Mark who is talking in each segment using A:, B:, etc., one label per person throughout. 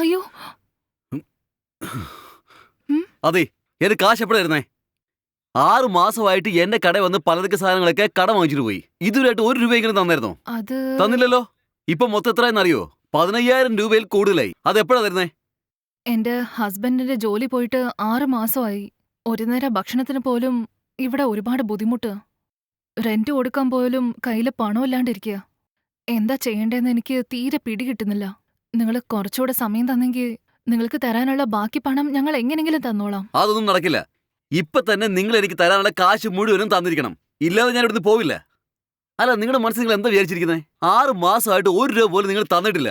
A: അയ്യോ.
B: അതെ എന്റെ കാശ് എപ്പോഴാ തരുന്നേ ആറ് മാസമായിട്ട് എന്റെ കട വന്ന് പലചരക്ക് സാധനങ്ങളൊക്കെ കട വാങ്ങിച്ചിട്ട് പോയി. ഇതുവരെയായിട്ട് ഒരു രൂപയെങ്കിലും തന്നായിരുന്നോ? തന്നില്ലല്ലോ. ഇപ്പൊ മൊത്തം എത്ര എന്നറിയോ പതിനയ്യായിരം രൂപയിൽ കൂടുതലായി. അത് എപ്പോഴാ തരുന്നേ?
A: എന്റെ ഹസ്ബൻഡിന്റെ ജോലി പോയിട്ട് ആറ് മാസമായി. ഒരു നേരം ഭക്ഷണത്തിന് പോലും ഇവിടെ ഒരുപാട് ബുദ്ധിമുട്ട്. റെന്റ് കൊടുക്കാൻ പോലും കയ്യിൽ പണമില്ലാണ്ടിരിക്കുക എന്താ ചെയ്യേണ്ടതെന്ന് എനിക്ക് തീരെ പിടി കിട്ടുന്നില്ല. നിങ്ങൾ കുറച്ചുകൂടെ സമയം തന്നെങ്കിൽ നിങ്ങൾക്ക് തരാനുള്ള ബാക്കി പണം ഞങ്ങൾ എങ്ങനെങ്കിലും തന്നോളാം.
B: അതൊന്നും നടക്കില്ല. ഇപ്പൊ തന്നെ നിങ്ങൾ എനിക്ക് തരാനുള്ള കാശ് മുഴുവനും തന്നിരിക്കണം. ഇല്ലാതെ ഞാൻ ഇവിടുന്ന് പോവില്ല. അല്ല നിങ്ങളുടെ മനസ്സിൽ നിങ്ങൾ എന്താ വിചാരിച്ചിരിക്കുന്നത് ആറ് മാസമായിട്ട് ഒരു രൂപ പോലും നിങ്ങൾ തന്നിട്ടില്ല.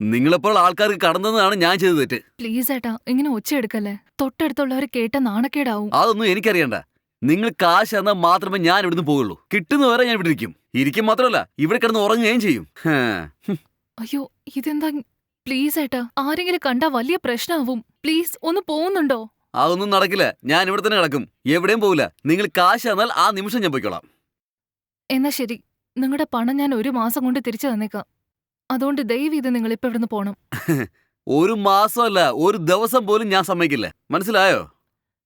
B: നിങ്ങളെപ്പോൾ ആൾക്കാർക്ക് കടന്നതാണ് ഞാൻ ചെയ്തത് തെറ്റ്.
A: പ്ലീസ് ഏട്ടാ ഇങ്ങനെ ഒച്ചയെടുക്കല്ലേ തൊട്ടടുത്തുള്ളവർ കേട്ട നാണക്കേടാവും.
B: അതൊന്നും എനിക്കറിയണ്ട. നിങ്ങൾ കാശ് തന്നാൽ മാത്രമേ ഞാൻ ഇവിടുന്ന് പോവുള്ളൂ. കിട്ടുന്നവരെ ഞാൻ ഇവിടെ ഇരിക്കും. ഇരിക്കും മാത്രമല്ല ഇവിടെ കിടന്ന് ഉറങ്ങുകയും ചെയ്യും.
A: അയ്യോ ഇതെന്താ? പ്ലീസ് ഏട്ടാ ആരെങ്കിലും കണ്ടാ വലിയ പ്രശ്നമാവും പ്ലീസ് ഒന്ന് പോകുന്നുണ്ടോ?
B: അതൊന്നും നടക്കില്ല. ഞാൻ ഇവിടെ തന്നെ കിടക്കും. എവിടെയും പോവില്ല. നിങ്ങൾ കാശ് തന്നാൽ ആ നിമിഷം ഞാൻ പോയിക്കോളാം.
A: എന്നാ ശരി. നിങ്ങളുടെ പണം ഞാൻ ഒരു മാസം കൊണ്ട് തിരിച്ചു തന്നേക്കാം. അതുകൊണ്ട് ദയവ് ഇത് നിങ്ങൾ ഇപ്പൊ ഇവിടുന്ന് പോണം.
B: ഒരു മാസമല്ല ഒരു ദിവസം പോലും ഞാൻ സമ്മതിക്കില്ല. മനസ്സിലായോ?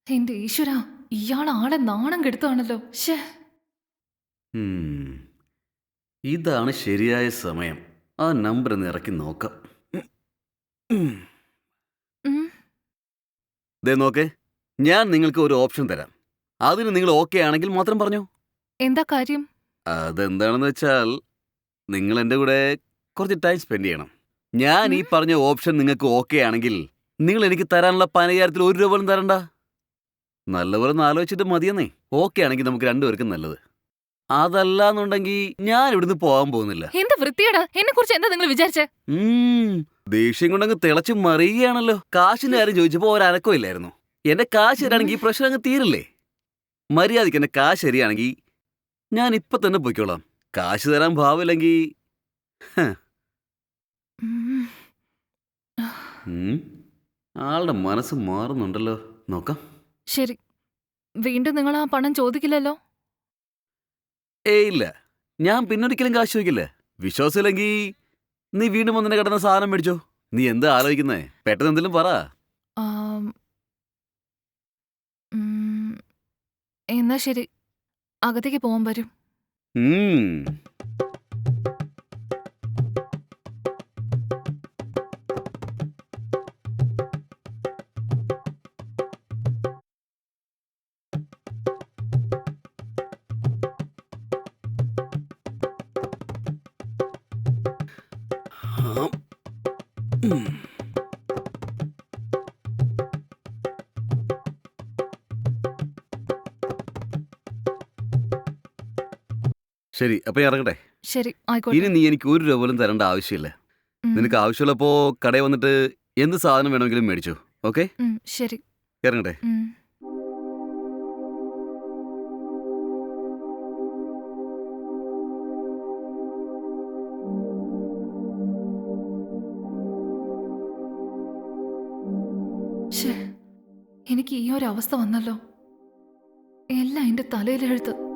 A: എന്റെ ഈശ്വര ഇയാൾ ആളെ നാണം കെടുത്താണല്ലോ.
B: ഇതാണ് ശരിയായ സമയം. ആ നമ്പർ ഒന്ന് ഇറക്കി നോക്കാം. ദേ നോക്കേ ഞാൻ നിങ്ങൾക്ക് ഒരു ഓപ്ഷൻ തരാം. അതിന് നിങ്ങൾ ഓക്കെ ആണെങ്കിൽ മാത്രം പറഞ്ഞു.
A: എന്താ കാര്യം?
B: അതെന്താണെന്ന് വെച്ചാൽ നിങ്ങൾ എന്റെ കൂടെ കുറച്ച് ടൈം സ്പെൻഡ് ചെയ്യണം. ഞാൻ ഈ പറഞ്ഞ ഓപ്ഷൻ നിങ്ങൾക്ക് ഓക്കെ ആണെങ്കിൽ നിങ്ങൾ എനിക്ക് തരാനുള്ള പനകാര്യത്തിൽ ഒരു രൂപ പോലും തരണ്ട. നല്ലപോലെ ഒന്ന് ആലോചിച്ചിട്ട് മതിയെന്നേ. ഓക്കെ ആണെങ്കിൽ നമുക്ക് രണ്ടുപേർക്കും നല്ലത്. അതല്ല എന്നുണ്ടെങ്കിൽ ഞാൻ ഇവിടുന്ന് പോകാൻ പോകുന്നില്ല.
A: എന്ത് വൃത്തിയേടാ എന്നെ കുറിച്ച് എന്താ നിങ്ങൾ വിചാരിച്ചേ?
B: ഉം, ദേഷ്യം കൊണ്ടങ്ങ് തിളച്ച് മറിയുകയാണല്ലോ. കാശിന്റെ കാര്യം ചോദിച്ചപ്പോ ഒരനക്കം ഇല്ലായിരുന്നു. എന്റെ കാശ് തരാണെങ്കിൽ ഈ പ്രശ്നം അങ്ങ് തീരില്ലേ? മര്യാദയ്ക്ക് എന്റെ കാശ് ശരിയാണെങ്കിൽ ഞാൻ ഇപ്പൊ തന്നെ പൊയ്ക്കോളാം. കാശ് തരാൻ ഭാവില്ലെങ്കിൽ
A: ഉം.
B: ഉം, ആളുടെ മനസ്സ് മാറുന്നുണ്ടല്ലോ. നോക്കാം.
A: ശരി. വീണ്ടും നിങ്ങൾ ആ പണം ചോദിക്കില്ലല്ലോ?
B: ഏയ് ഇല്ല ഞാൻ പിന്നൊരിക്കലും കാശ് ചോദിക്കില്ല വിശ്വാസമില്ലെങ്കിൽ നീ വീണ്ടും ഒന്നിനെ കിടന്ന സാധനം മേടിച്ചോ നീ എന്താ ആലോചിക്കുന്നേ പെട്ടെന്ന് എന്തെങ്കിലും പറ
A: ആം. ഉം. എന്നാ ശരി അകത്തേക്ക് പോകാൻ വരും
B: ഉം. ശരി അപ്പൊ ഞാൻ ഇറങ്ങട്ടെ?
A: ശരി ആയിക്കോട്ടെ.
B: ഇനി നീ എനിക്ക് ഒരു രൂപ പോലും തരേണ്ട ആവശ്യമില്ല.
A: ഉം.
B: നിനക്ക് ആവശ്യമുള്ളപ്പോ കടയിൽ വന്നിട്ട് എന്ത് സാധനം വേണമെങ്കിലും മേടിച്ചു ഓക്കെ?
A: ഉം, ശരി.
B: ഇറങ്ങട്ടെ.
A: ഉം. എനിക്ക് ഈ ഒരു അവസ്ഥ വന്നല്ലോ. എല്ലാം എന്റെ തലയിലെഴുത്ത്.